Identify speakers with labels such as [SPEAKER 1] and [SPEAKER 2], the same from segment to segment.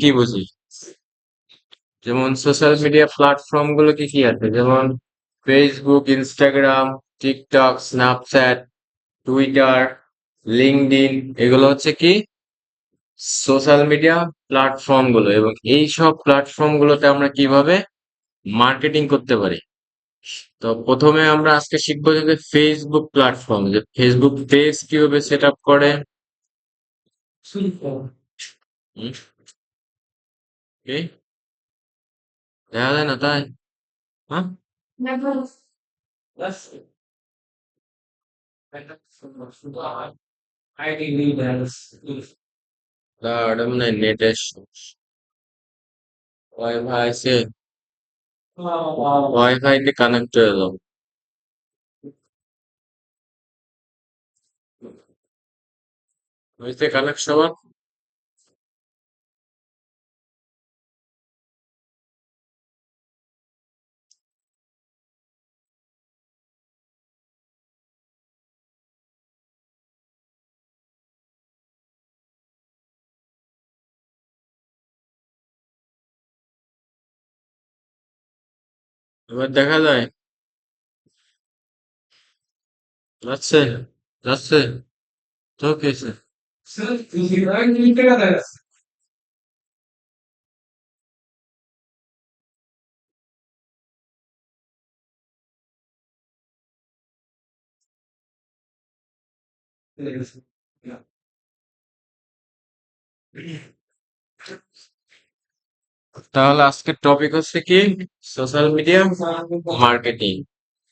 [SPEAKER 1] কি বুঝি যেমন সোশ্যাল মিডিয়া প্ল্যাটফর্মগুলো কি কি আছে? যেমন Facebook Instagram TikTok Snapchat Twitter LinkedIn এগুলো হচ্ছে কি? সোশ্যাল মিডিয়া প্ল্যাটফর্মগুলো এবং এই সব প্ল্যাটফর্ম গুলোতে আমরা কীভাবে মার্কেটিং করতে পারি? তো প্রথমে আমরা আজকে শিখব যে ফেসবুক প্ল্যাটফর্ম যে ফেসবুক পেজ কীভাবে সেট আপ করে হুম? কি দেখা যায় না তাই হ্যাঁ দাঁড়া মানে নেটের ওয়াইফাই আছে ওয়াইফাই তে কানেক্ট হয়ে যাও হয়েছে এবার দেখা যায় যাচ্ছে যাচ্ছে তো কেছে তাহলে আজকের টপিক হচ্ছে কি? Social media marketing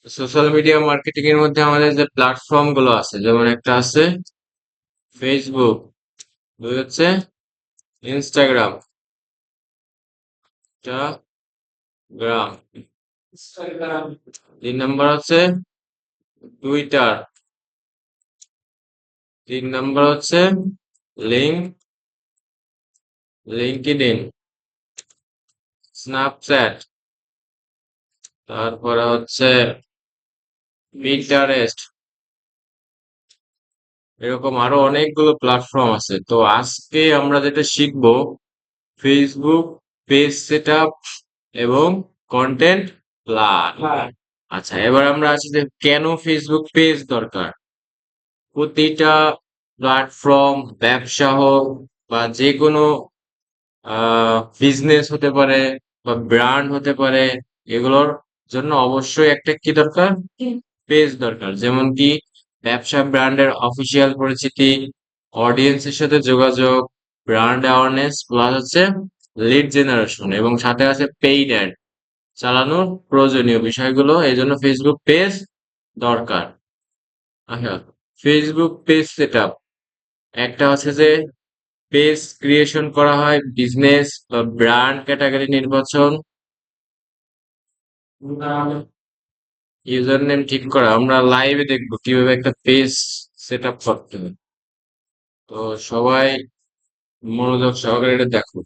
[SPEAKER 1] social media marketing এর মধ্যে আমাদের যে প্ল্যাটফর্মগুলো আছে, যেমন একটা আছে ফেসবুক দুই হচ্ছে ইনস্টাগ্রাম গ্রাম তিন নম্বর হচ্ছে টুইটার তিন নম্বর হচ্ছে লিঙ্ক লিঙ্কডইন স্ন্যাপচ্যাট তারপরে হচ্ছে পিন্টারেস্ট এরকম আরও অনেকগুলো প্ল্যাটফর্ম আছে। তো আজকে আমরা যেটা শিখব ফেসবুক পেজ সেট এবং কন্টেন্ট প্ল্যান আচ্ছা এবার আমরা আছি যে কেন ফেসবুক পেজ দরকার? প্রতিটা প্ল্যাটফর্ম ব্যবসা হোক বা যে কোনো বিজনেস হতে পারে বা ব্র্যান্ড হতে পারে এগুলোর জন্য অবশ্যই একটা কি দরকার? পেজ দরকার। যেমন কি ব্যবসা ব্র্যান্ডের অফিসিয়াল পরিচিতি অডিয়েন্সের সাথে যোগাযোগ ব্র্যান্ড অ্যাওয়ারনেস প্লাস হচ্ছে লিড জেনারেশন এবং সাথে আছে পেইড অ্যাড চালানোর প্রয়োজনীয় বিষয়গুলো এই জন্য ফেসবুক পেজ দরকার। আচ্ছা ফেসবুক পেজ সেট একটা হচ্ছে যে পেজ ক্রিয়েশন করা হয় বিজনেস বা ব্র্যান্ড ক্যাটাগরি নির্বাচন। ইউজার নেম ঠিক করা আমরা লাইভে দেখব কীভাবে একটা পেজ সেট আপ করতে হয়। তো সবাই মনোযোগ সহকারে এটা দেখো।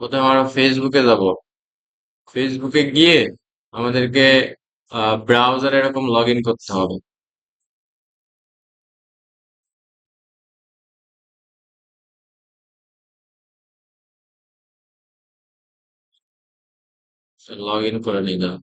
[SPEAKER 1] প্রথমে আমরা ফেসবুকে যাব। ফেসবুকে গিয়ে আমাদেরকে ব্রাউজারে এরকম লগ ইন করতে হবে। লগ ইন করে নিলাম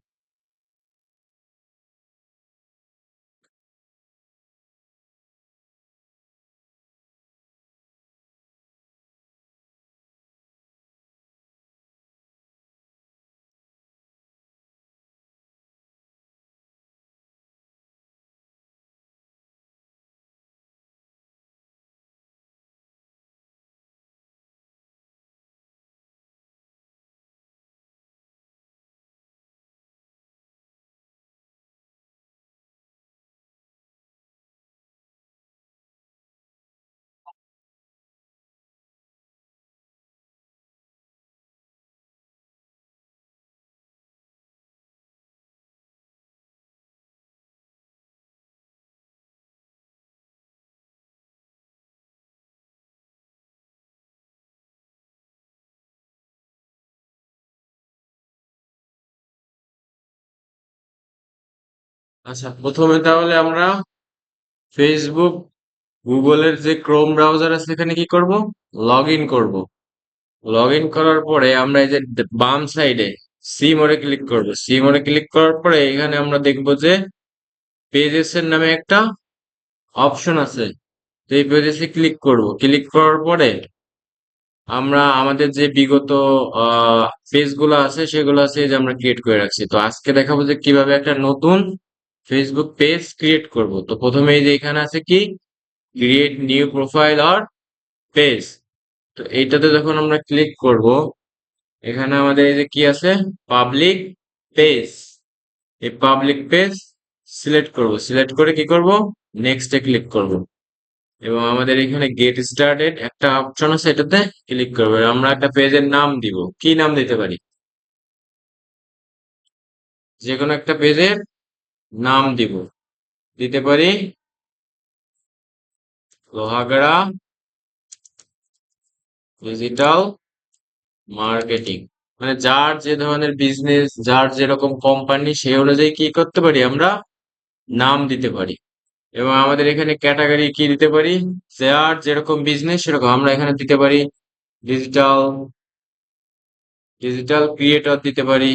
[SPEAKER 1] আচ্ছা প্রথমে তাহলে আমরা ফেসবুক গুগলের যে ক্রোম ব্রাউজার আছে সেখানে কি করব? লগ ইন করব। লগ ইন করার পরে আমরা এই যে বাম সাইডে সি মোড়ে ক্লিক করব। সি মোড়ে ক্লিক করার পরে এখানে আমরা দেখব যে পেজেস এর নামে একটা অপশন আছে। তো এই পেজেসে ক্লিক করব। ক্লিক করার পরে আমরা আমাদের যে বিগত পেজগুলো আছে, সেগুলো আছে যে আমরা ক্রিয়েট করে রাখছি। তো আজকে দেখাবো যে কীভাবে একটা নতুন ফেসবুক পেজ ক্রিয়েট করব। তো প্রথমে এই যে এখানে আছে কি? ক্রিয়েট নিউ প্রোফাইল আর পেজ তো এইটাতে যখন আমরা ক্লিক করব, এখানে আমাদের এই যে কি আছে? পাবলিক পেজ এই পাবলিক পেজ সিলেক্ট করব। সিলেক্ট করে কি করব? নেক্সটে ক্লিক করব। এবং আমাদের এখানে গেট স্টার্টেড একটা অপশন আছে, এটাতে ক্লিক করব। আমরা একটা পেজের নাম দিব। কি নাম দিতে পারি? যে কোনো একটা পেজের নাম দিব। দিতে পারি? Lohagara digital marketing. মানে যার যে ধরনের বিজনেস যার যেরকম কোম্পানি সেই অনুযায়ী কি করতে পারি আমরা? নাম দিতে পারি। এবং আমাদের এখানে ক্যাটাগরি কি দিতে পারি? যার যেরকম বিজনেস সেরকম আমরা এখানে দিতে পারি। ডিজিটাল ডিজিটাল ক্রিয়েটর দিতে পারি।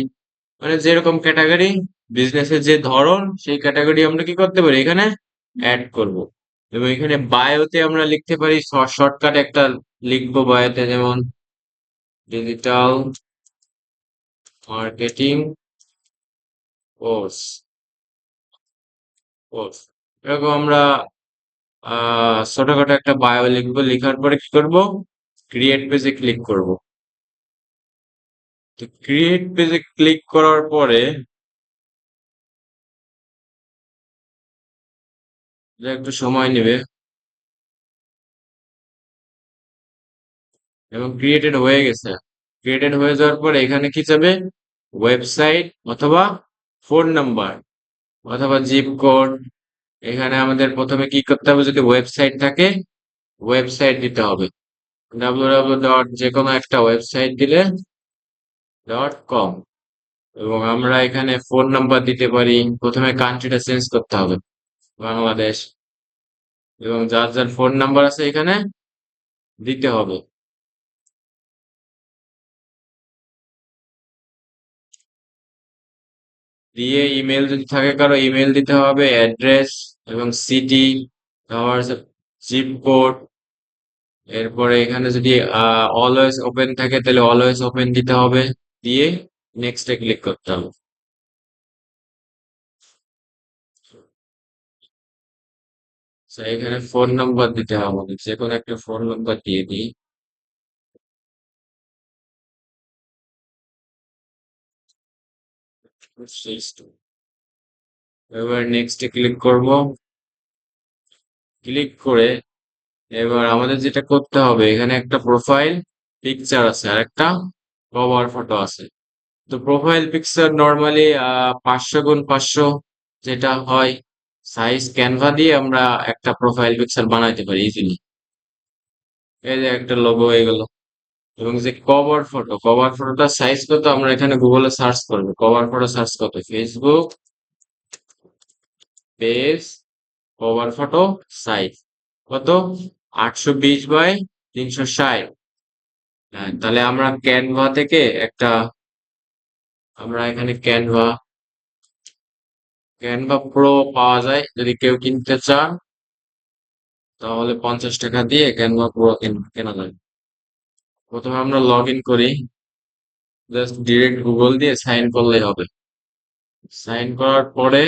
[SPEAKER 1] মানে যেরকম ক্যাটাগরি বিজনেসের যে ধরন, সেই ক্যাটাগরি আমরা কি করতে পারি? এখানে অ্যাড করব। এবং এখানে বায়োতে আমরা লিখতে পারি শর্টকাট একটা লিখব বায়োতে যেমন ডিজিটাল মার্কেটিং কোর্স কোর্স এরকম আমরা ছোটখাটো একটা বায়ো লিখব। লেখার পরে কি করব? ক্রিয়েট পেজে ক্লিক করব। তো ক্রিয়েট পেজে ক্লিক করার পরে একটু সময় নেবে। এবং ক্রিয়েটেড হয়ে গেছে। ক্রিয়েটেড হয়ে যাওয়ার পর এখানে কি যাবে? ওয়েবসাইট অথবা ফোন নাম্বার অথবা জিপ কোড এখানে আমাদের প্রথমে কি করতে হবে? যদি ওয়েবসাইট থাকে ওয়েবসাইট দিতে হবে। ডাব্লু ডাব্লু ডট যে কোনো একটা ওয়েবসাইট দিলে. ডট কম এবং আমরা এখানে ফোন নাম্বার দিতে পারি। প্রথমে কান্ট্রিটা চেঞ্জ করতে হবে। বাংলাদেশ। এবং যার যার ফোন নাম্বার আছে এখানে দিতে হবে। দিয়ে ইমেল যদি থাকে কারও ইমেল দিতে হবে অ্যাড্রেস এবং সিটি তারপর জিপ কোড এরপরে এখানে যদি অলওয়েজ ওপেন থাকে তাহলে অলওয়েজ ওপেন দিতে হবে। দিয়ে নেক্সটে ক্লিক করতে হবে। এখানে ফোন নাম্বার দিতে হবে আমাদের। যে কোনো একটা ফোন নাম্বার দিয়ে দিই। এবার নেক্সটে ক্লিক করব। ক্লিক করে এবার আমাদের যেটা করতে হবে, এখানে একটা প্রোফাইল পিকচার আছে আর একটা কভার ফটো আছে। তো প্রোফাইল পিকচার নর্মালি পাঁচশো গুণ পাঁচশো যেটা হয় সাইজ ক্যানভা দিয়ে আমরা একটা প্রোফাইল পিকচার বানাইতে পারি ইজিলি এই যে একটা লোগো হয়ে গেল। এবং যে কভার ফটো কভার ফটোটা সাইজ কত আমরা এখানে গুগলে সার্চ করব। কভার ফটো সার্চ কত? Facebook page cover photo size কত? আটশো বিশ বাই তিনশো ষাট। হ্যাঁ তাহলে আমরা ক্যানভা থেকে একটা, আমরা এখানে ক্যানভা ক্যানভা প্রো পাওয়া যায়। যদি কেউ কিনতে চান, তাহলে পঞ্চাশ টাকা দিয়ে ক্যানভা প্রো কেনা যায়। প্রথমে আমরা লগ ইন করি। জাস্ট ডিরেক্ট গুগল দিয়ে সাইন করলেই হবে। সাইন করার পরে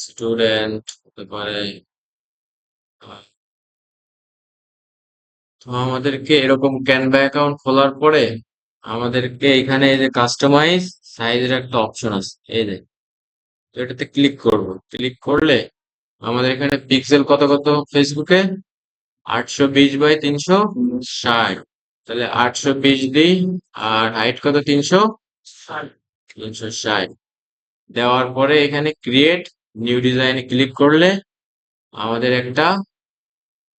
[SPEAKER 1] স্টুডেন্ট হতে পারে। তো আমাদেরকে এরকম ক্যানভা অ্যাকাউন্ট খোলার পরে আমাদেরকে এখানে এই যে কাস্টমাইজ সাইজের একটা অপশন আছে। এই যে তো এটাতে ক্লিক করব। ক্লিক করলে আমাদের এখানে পিক্সেল কত কত ফেসবুকে আটশো বিশ বাই তিনশো ষাট। তাহলে আটশো বিশ দিই আর হাইট কত? তিনশো তিনশো ষাট। দেওয়ার পরে এখানে ক্রিয়েট নিউ ডিজাইনে ক্লিক করলে আমাদের একটা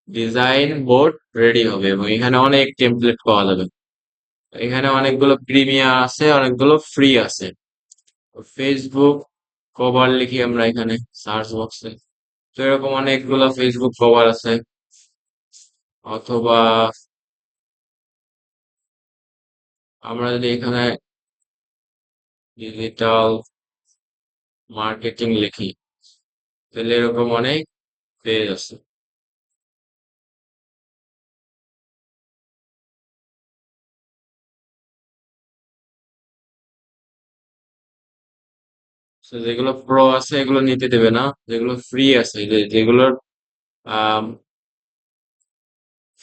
[SPEAKER 1] ডিজাইন বোর্ড রেডি হবে এবং এখানে অনেক টেমপ্লেট পাওয়া যাবে। এখানে অনেকগুলো প্রিমিয়ার আছে, অনেকগুলো ফ্রি আছে। ফেসবুক কভার লিখি আমরা এখানে সার্চ বক্সে তো এরকম অনেকগুলো ফেসবুক কভার আছে। অথবা আমরা যদি এখানে ডিজিটাল মার্কেটিং লিখি, তাহলে এরকম অনেক পেজ আছে। যেগুলো প্রো আছে, এগুলো নিতে দেবে না। যেগুলো ফ্রি আছে যেগুলোর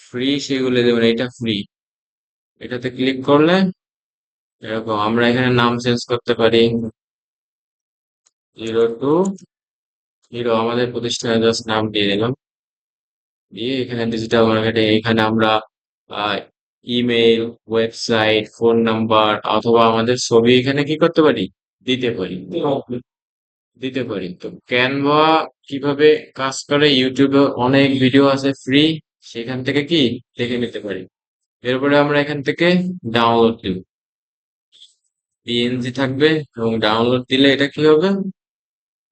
[SPEAKER 1] ফ্রি সেগুলো দেবে না, এটা ফ্রি এটাতে ক্লিক করলে, এরকম, আমরা এখানে নাম চেঞ্জ করতে পারি। জিরো টু হিরো আমাদের প্রতিষ্ঠানে জাস্ট নাম দিয়ে দিলাম। দিয়ে এখানে ডিজিটাল মার্কেটিং এখানে আমরা ইমেল ওয়েবসাইট ফোন নাম্বার অথবা আমাদের ছবি এখানে কি করতে পারি? দিতে পারি। দিতে পারি। তো ক্যানভা কীভাবে কাজ করে? ইউটিউবে অনেক ভিডিও আছে ফ্রি সেখান থেকে কি? দেখে নিতে পারি। এরপরে আমরা এখান থেকে ডাউনলোড দিব। পিএনজি থাকবে এবং ডাউনলোড দিলে এটা কি হবে?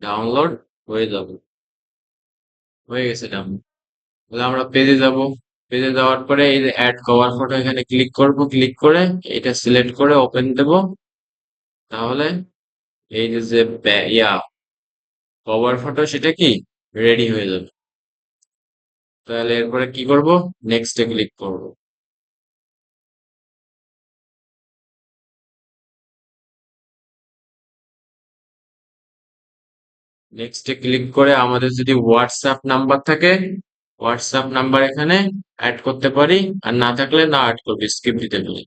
[SPEAKER 1] ডাউনলোড হয়ে যাবে। হয়ে গেছে ডাউনলোড তাহলে আমরা পেজে যাব। পেজে যাওয়ার পরে এই যে অ্যাড কভার ফটো এখানে ক্লিক করব। ক্লিক করে এটা সিলেক্ট করে ওপেন দেব। তাহলে এই যে যে ইয়া কভার ফটো সেটা কি? রেডি হয়ে যাবে। তাহলে এরপরে কি করব? নেক্সটে ক্লিক করব। নেক্সটে ক্লিক করে আমাদের যদি হোয়াটসঅ্যাপ নাম্বার থাকে হোয়াটসঅ্যাপ নাম্বার এখানে অ্যাড করতে পারি। আর না থাকলে না অ্যাড করবি স্কিপ দিতে পারি।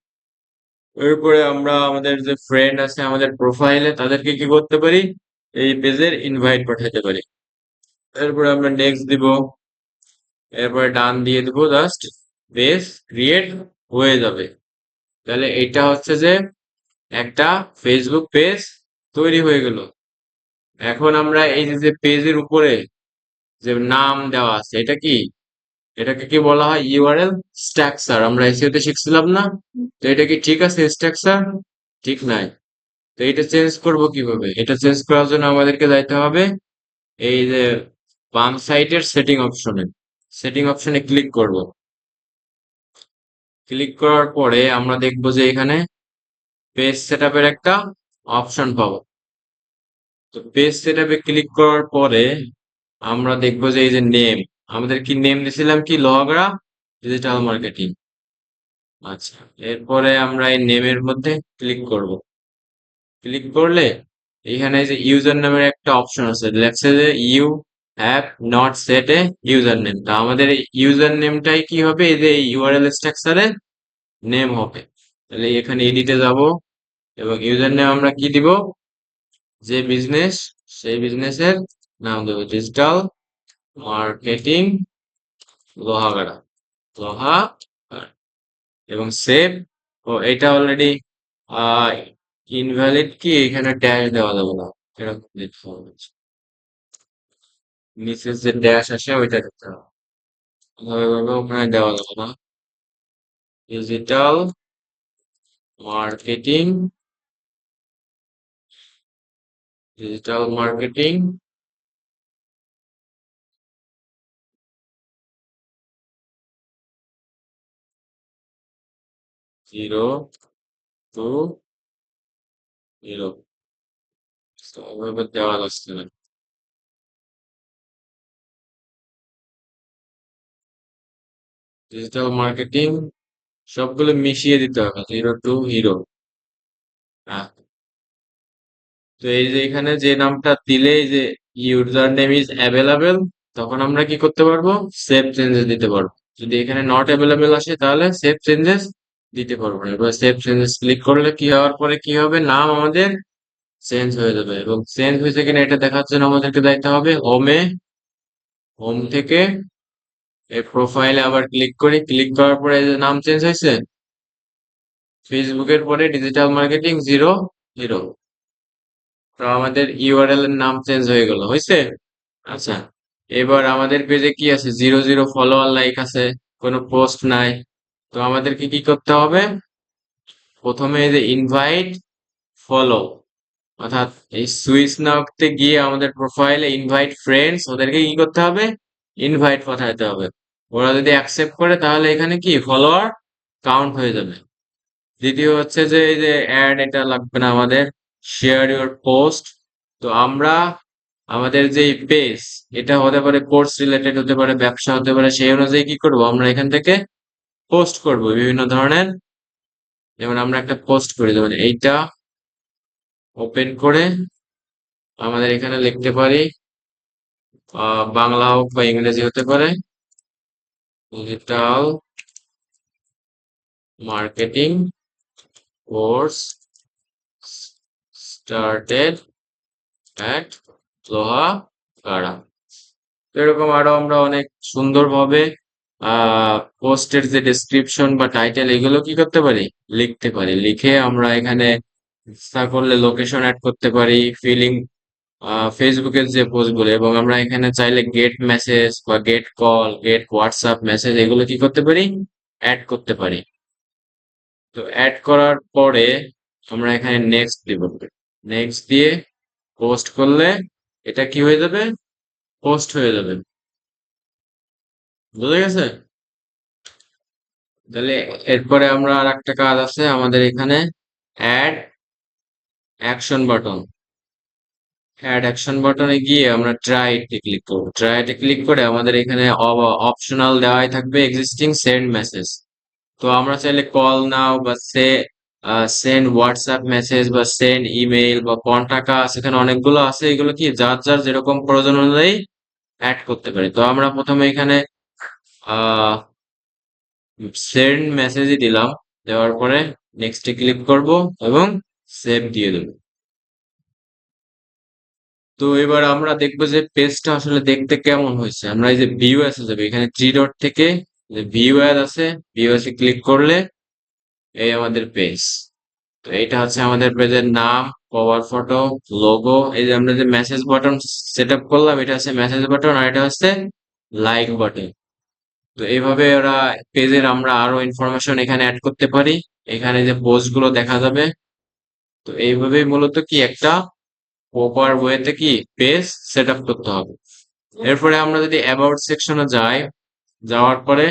[SPEAKER 1] এরপরে আমরা আমাদের যে ফ্রেন্ড আছে আমাদের প্রোফাইলে তাদেরকে কি করতে পারি? এই পেজের ইনভাইট পাঠাতে পারি। এরপরে আমরা নেক্সট দিব। এরপরে ডান দিয়ে দিব জাস্ট পেজ ক্রিয়েট হয়ে যাবে। তাহলে এটা হচ্ছে যে একটা ফেসবুক পেজ তৈরি হয়ে গেল। এখন আমরা এই যে পেজের উপরে যে নাম দেওয়া আছে, এটা কি? এটাকে কি বলা হয়? ইউআরএল স্ট্রাকচার আমরা এসিওতে শিখছিলাম না? তো এটা কি ঠিক আছে স্ট্রাকচার ঠিক নাই। তো এটা চেঞ্জ করব কীভাবে? এটা চেঞ্জ করার জন্য আমাদেরকে যাইতে হবে এই যে বাম সাইডের সেটিং অপশনে সেটিং অপশনে ক্লিক করব। ক্লিক করার পরে আমরা দেখব যে এখানে পেজ সেটআপের একটা অপশন পাবো। তো পেজ সেটআপে ক্লিক করার পরে আমরা দেখব যে এই যে নেম আমাদের কি নেম দিয়েছিলাম কি? লোহাগড়া ডিজিটাল মার্কেটিং আচ্ছা এরপরে আমরা এই নেমের মধ্যে ক্লিক করব। ক্লিক করলে এখানে যে ইউজার নামের একটা অপশন আছে লেখছে যে you have not set a user name তা আমাদের ইউজার নেমটাই কি হবে? এই যে ইউআরএল স্ট্রাকচারে নেম হবে। তাহলে এখানে এডিটে যাব এবং ইউজার নেম আমরা কি দিব? যে বিজনেস সেই বিজনেসের নাম দেবো। ডিজিটাল মার্কেটিং লোহাগাড়া লোহা এবং সেভ ও এটা অলরেডি ইনভ্যালিড কি? এখানে ড্যাশ দেওয়া যাবে না। এরকম দিতে হবে। নিচে যে ড্যাশ আসে, ওইটা দিতে হবে। ওখানে দেওয়া যাবে না। Digital marketing digital marketing zero two zero ওইভাবে দেওয়া যাচ্ছে না ডিজিটাল মার্কেটিং সবগুলো মিশিয়ে দিতে হবে জিরো টু হিরো হ্যাঁ তো এই যে এখানে যে নামটা দিলে যে ইউজার নেম ইজ অ্যাভেলেবেল তখন আমরা কি করতে পারব? সেভ চেঞ্জেস দিতে পারব। যদি এখানে নট অ্যাভেলেবেল আসে, তাহলে সেভ চেঞ্জেস দিতে পারব না। এবার সেভ চেঞ্জেস ক্লিক করলে কি হওয়ার পরে কি হবে? নাম আমাদের চেঞ্জ হয়ে যাবে এবং চেঞ্জ হয়েছে কিনা এটা দেখার জন্য আমাদেরকে যাইতে হবে হোমে হোম থেকে এই প্রোফাইলে আবার ক্লিক করি। ক্লিক করার পরে যে নাম চেঞ্জ হয়েছে, ফেসবুকের পরে ডিজিটাল মার্কেটিং জিরো জিরো তো আমাদের ইউআরএল এর নাম চেঞ্জ হয়ে গেল, হয়েছে? আচ্ছা এবার আমাদের পেজে কি আছে? জিরো জিরো ফলোয়ার লাইক আছে, কোনো পোস্ট নাই। তো আমাদেরকে কি করতে হবে? প্রথমে যে ইনভাইট ফলো অর্থাৎ এই সুইচ নাওতে গিয়ে আমাদের প্রোফাইলে ইনভাইট ফ্রেন্ডস ওদেরকে কি করতে হবে? ইনভাইট পাঠাতে হবে। ওরা যদি অ্যাকসেপ্ট করে, তাহলে এখানে কি? ফলোয়ার কাউন্ট হয়ে যাবে। দ্বিতীয় হচ্ছে যে এই যে অ্যাড এটা লাগবে না আমাদের। শেয়ার ইউর পোস্ট তো আমরা আমাদের যে পেজ এটা হতে পারে কোর্স রিলেটেড হতে পারে ব্যবসা, হতে পারে সেই অনুযায়ী কি করব? আমরা এখান থেকে পোস্ট করব, বিভিন্ন ধরনের। যেমন আমরা একটা পোস্ট করি, যেমন এইটা ওপেন করে আমাদের এখানে লিখতে পারি বাংলা হোক বা ইংরেজি হতে পারে digital marketing course started at Lohagara এরকম আরও আমরা অনেক সুন্দরভাবে পোস্টের যে ডেসক্রিপশন বা টাইটেল এগুলো কি করতে পারি? লিখতে পারি। লিখে আমরা এখানে ইচ্ছা করলে লোকেশন অ্যাড করতে পারি ফিলিং ফেসবুকের যে পোস্টগুলো এবং আমরা এখানে চাইলে গেট মেসেজ বা get call get WhatsApp message এগুলো কি করতে পারি? অ্যাড করতে পারি। তো অ্যাড করার পরে আমরা এখানে নেক্সট দিব। নেক্সট দিয়ে পোস্ট করলে এটা কি হয়ে যাবে? পোস্ট হয়ে যাবে। বুঝা গেছে তাহলে এরপরে আমরা আর একটা কাজ আছে, আমাদের এখানে add action button add action বাটনে গিয়ে আমরা ট্রাই এ ক্লিক করব। ট্রাই এ ক্লিক করে আমাদের এখানে অপশনাল দেওয়াই থাকবে এক্সিস্টিং সেন্ড মেসেজ তো আমরা চাইলে কল নাও বা সে সেন্ড হোয়াটসঅ্যাপ মেসেজ বা সেন্ড ইমেইল বা কন্টাক্ট এখানে অনেকগুলো আছে, এগুলো কি যার যার যেরকম প্রয়োজন অনুযায়ী অ্যাড করতে পারি। তো আমরা প্রথমে এখানে সেন্ড মেসেজই দিলাম। দেওয়ার পরে নেক্সটে ক্লিক করব এবং সেভ দিয়ে দেব। তো এবার আমরা দেখব যে পেজটা আসলে দেখতে কেমন হয়েছে। আমরা এই যে ভিউ অ্যাসে যাবে এখানে থ্রি ডট থেকে যে ভিউ অ্যাড আছে ভিউ অ্যাসে ক্লিক করলে এই আমাদের পেজ তো এইটা হচ্ছে আমাদের পেজের নাম কভার ফটো লোগো এই যে আমরা যে মেসেজ বাটন সেট আপ করলাম, এটা হচ্ছে মেসেজ বাটন আর এটা হচ্ছে লাইক বাটন তো এইভাবে ওরা পেজের আমরা আরও ইনফরমেশন এখানে অ্যাড করতে পারি। এখানে যে পোস্টগুলো দেখা যাবে। তো এইভাবেই মূলত কি একটা প্রপার ওয়েতে কি পেজ সেট আপ করতে হবে। এরপরে আমরা যদি অ্যাবাউট সেকশনে যাই, যাওয়ার পরে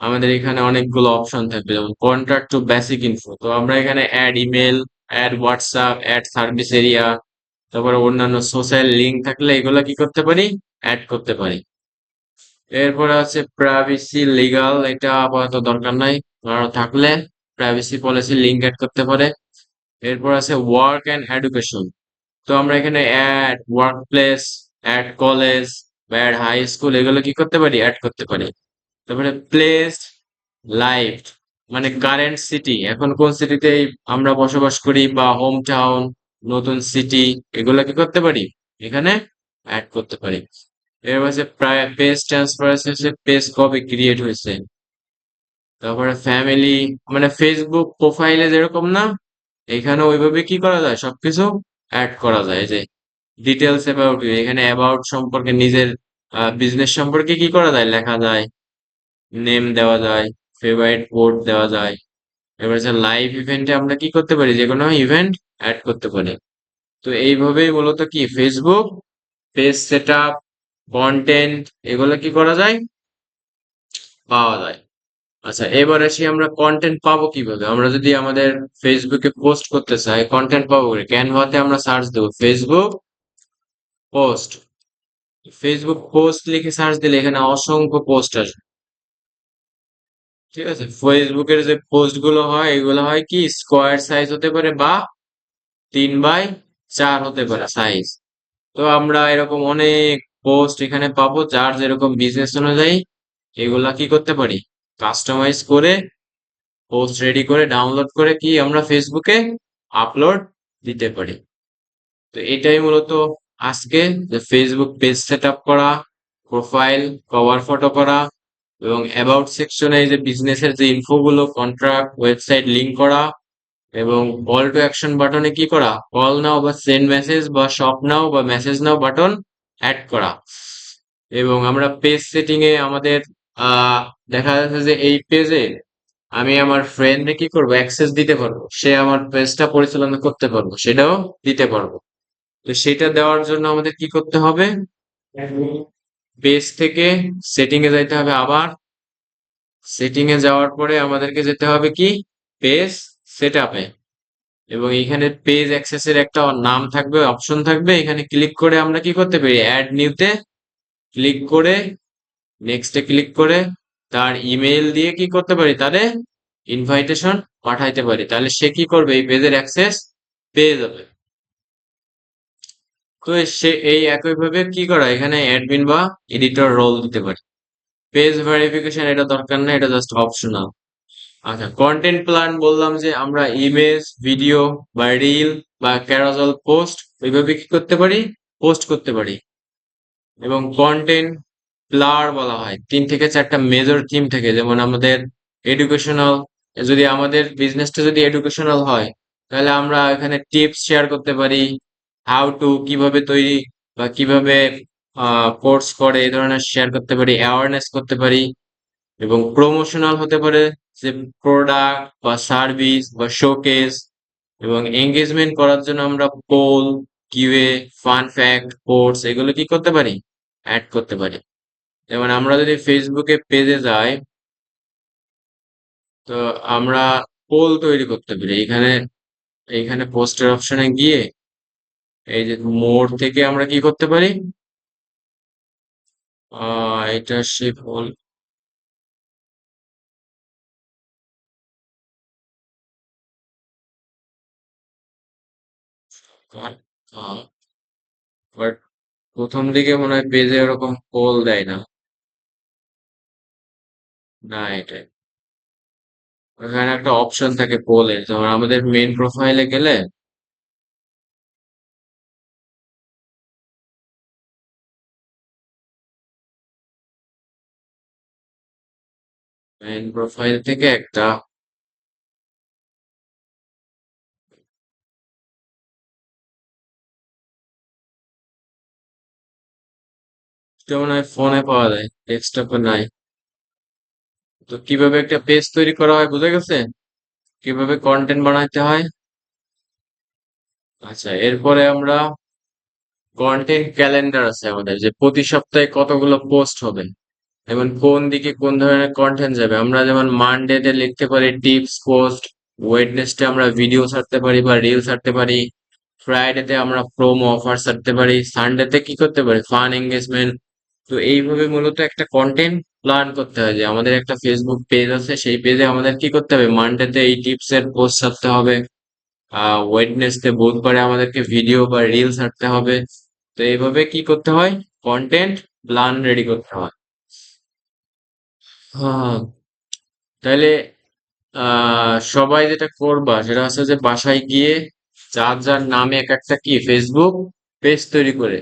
[SPEAKER 1] আমাদের এখানে অনেকগুলো অপশন থাকবে। যেমন কন্ট্যাক্ট টু বেসিক ইনফো তো আমরা এখানে add email add WhatsApp add service area তারপরে অন্যান্য সোশ্যাল লিঙ্ক থাকলে এগুলো কি করতে পারি? অ্যাড করতে পারি। এরপরে আছে প্রাইভেসি লিগাল এটা আপাতত দরকার নাই। আর থাকলে প্রাইভেসি পলিসি লিঙ্ক অ্যাড করতে পারে। এরপর আছে ওয়ার্ক অ্যান্ড এডুকেশন তো আমরা এখানে add work place add college বা অ্যাড হাই স্কুল এগুলো কি করতে পারি? অ্যাড করতে পারি। তারপরে প্লেস লাইফ মানে কারেন্ট সিটি এখন কোন সিটিতে আমরা বসবাস করি বা হোম টাউন নতুন সিটি এগুলো কি করতে পারি? এখানে অ্যাড করতে পারি। এর হচ্ছে প্রায় পেজ ট্রান্সফার হচ্ছে পেজ কবে ক্রিয়েট হয়েছে। তারপরে ফ্যামিলি মানে ফেসবুক প্রোফাইলে যেরকম না, এখানে ওইভাবে কি করা যায়? সবকিছু অ্যাড করা যায়। যে ডিটেলস অ্যাবাউট ইউ এখানে অ্যাবাউট সম্পর্কে, নিজের বিজনেস সম্পর্কে কি করা যায়? লেখা যায় নেম দেওয়া যায় ফেভারিট কোড দেওয়া যায়। এবার হচ্ছে লাইভ ইভেন্টে আমরা কি করতে পারি? যে কোনো ইভেন্ট অ্যাড করতে পারি। তো এইভাবেই মূলত কি? Facebook page set up content এগুলো কি করা যায়? পাওয়া যায়। আচ্ছা এবার আসি আমরা কন্টেন্ট পাবো কীভাবে? আমরা যদি আমাদের ফেসবুকে পোস্ট করতে চাই কন্টেন্ট পাবো ক্যানভাতে আমরা সার্চ দেবো ফেসবুক পোস্ট ফেসবুক পোস্ট লিখে সার্চ দিলে এখানে অসংখ্য পোস্ট আসবে। ঠিক আছে? ফেসবুকের যে পোস্টগুলো হয়, এগুলো হয় কি? স্কোয়ার সাইজ হতে পারে বা তিন বাই চার হতে পারে সাইজ তো আমরা এরকম অনেক পোস্ট এখানে পাবো যার যেরকম বিজনেস অনুযায়ী, এগুলা কি করতে পারি? কাস্টমাইজ করে পোস্ট রেডি করে ডাউনলোড করে কি আমরা ফেসবুকে আপলোড দিতে পারি। তো এটাই মূলত আজকে যে ফেসবুক পেজ সেট আপ করা প্রোফাইল কভার ফটো করা এবং অ্যাবাউট সেকশনে যে বিজনেসের যে ইনফোগুলো কন্ট্রাক্ট ওয়েবসাইট লিংক করা এবং কল টু অ্যাকশন বাটনে কি করা? কল নাও বা সেন্ড মেসেজ বা শপ নাও বা মেসেজ নাও বাটন অ্যাড করা। এবং আমরা পেজ সেটিং এ আমাদের দেখা যাচ্ছে যে এই পেজে আমি আমার ফ্রেন্ডে কি করব? অ্যাক্সেস দিতে পারব। সে আমার পেজটা পরিচালনা করতে পারব, সেটাও দিতে পারব। তো সেটা দেওয়ার জন্য আমাদের কি করতে হবে? পেজ থেকে সেটিং এ যাইতে হবে আবার। সেটিং এ যাওয়ার পরে আমাদেরকে যেতে হবে কি? পেজ সেট আপে এবং এখানে পেজ অ্যাক্সেসের একটা নাম থাকবে অপশন থাকবে। এখানে ক্লিক করে আমরা কি করতে পারি? অ্যাড নিউতে ক্লিক করে নেক্সটে ক্লিক করে তার ইমেইল দিয়ে কি করতে পারি? তারে ইনভাইটেশন পাঠাইতে পারি। তাহলে সে কি করবে? এই পেজের অ্যাক্সেস পেয়ে যাবে। তো সে এই একইভাবে কি করা? এখানে অ্যাডমিন বা এডিটর রোল দিতে পারি। পেজ ভেরিফিকেশন এটা দরকার না, এটা জাস্ট অপশনাল আচ্ছা কন্টেন্ট প্ল্যান বললাম যে আমরা ইমেজ ভিডিও বা রিল বা ক্যারাজল পোস্ট ওইভাবে কি করতে পারি? পোস্ট করতে পারি। এবং কন্টেন্ট প্লার বলা হয়। তিন থেকে চারটা মেজর থিম থেকে। যেমন আমাদের এডুকেশনাল যদি আমাদের বিজনেসটা যদি এডুকেশনাল হয়, তাহলে আমরা এখানে টিপস শেয়ার করতে পারি। হাউ টু কীভাবে তৈরি বা কীভাবে কোর্স করে এই ধরনের শেয়ার করতে পারি। অ্যাওয়ারনেস করতে পারি। এবং প্রমোশনাল হতে পারে। যে প্রোডাক্ট বা সার্ভিস বা শোকেস এবং এঙ্গেজমেন্ট করার জন্য আমরা poll Q A fun fact course এগুলো কি করতে পারি? অ্যাড করতে পারি। যেমন আমরা যদি ফেসবুকে পেজে যাই, তো আমরা পোল তৈরি করতে পারি। এখানে এইখানে পোস্টের অপশনে গিয়ে এই যে মোড থেকে আমরা কি করতে পারি? এটা সে পোল বাট প্রথম দিকে মনে হয় পেজে ওরকম পোল দেয় না। না, এটাই। ওখানে একটা অপশন থাকে পোলের যেমন আমাদের মেন প্রোফাইলে গেলে মেন প্রোফাইল থেকে একটা এটা মনে হয় ফোনে পাওয়া যায় ডেস্কটপে নাই। তো কীভাবে একটা পেজ তৈরি করা হয় বুঝে গেছে? কীভাবে কন্টেন্ট বানাইতে হয়? আচ্ছা এরপরে আমরা কন্টেন্ট ক্যালেন্ডার আছে আমাদের, যে প্রতি সপ্তাহে কতগুলো পোস্ট হবে। এবং কোন দিকে কোন ধরনের কন্টেন্ট যাবে। আমরা যেমন মানডেতে লিখতে পারি টিপস পোস্ট ওয়েডনেসডে আমরা ভিডিও ছাড়তে পারি বা রিল ছাড়তে পারি। ফ্রাইডেতে আমরা প্রোমো অফার ছাড়তে পারি। সানডেতে কি করতে পারি? ফান এঙ্গেজমেন্ট তো এইভাবে মূলত একটা কন্টেন্ট প্ল্যান করতে হয় যে আমাদের একটা ফেসবুক পেজ আছে, সেই পেজে আমাদের কি করতে হবে? মানডেতে এই টিপস এর পোস্ট ছাড়তে হবে ওয়েডনেসডে বুধবারে আমাদেরকে ভিডিও বা রিল ছাড়তে হবে। তো এইভাবে কি করতে হয়? কন্টেন্ট প্ল্যান রেডি করতে হয়। হ্যাঁ তাহলে সবাই যেটা করবা সেটা হচ্ছে যে বাসায় গিয়ে যার যার নামে এক একটা কি? ফেসবুক পেজ তৈরি করে।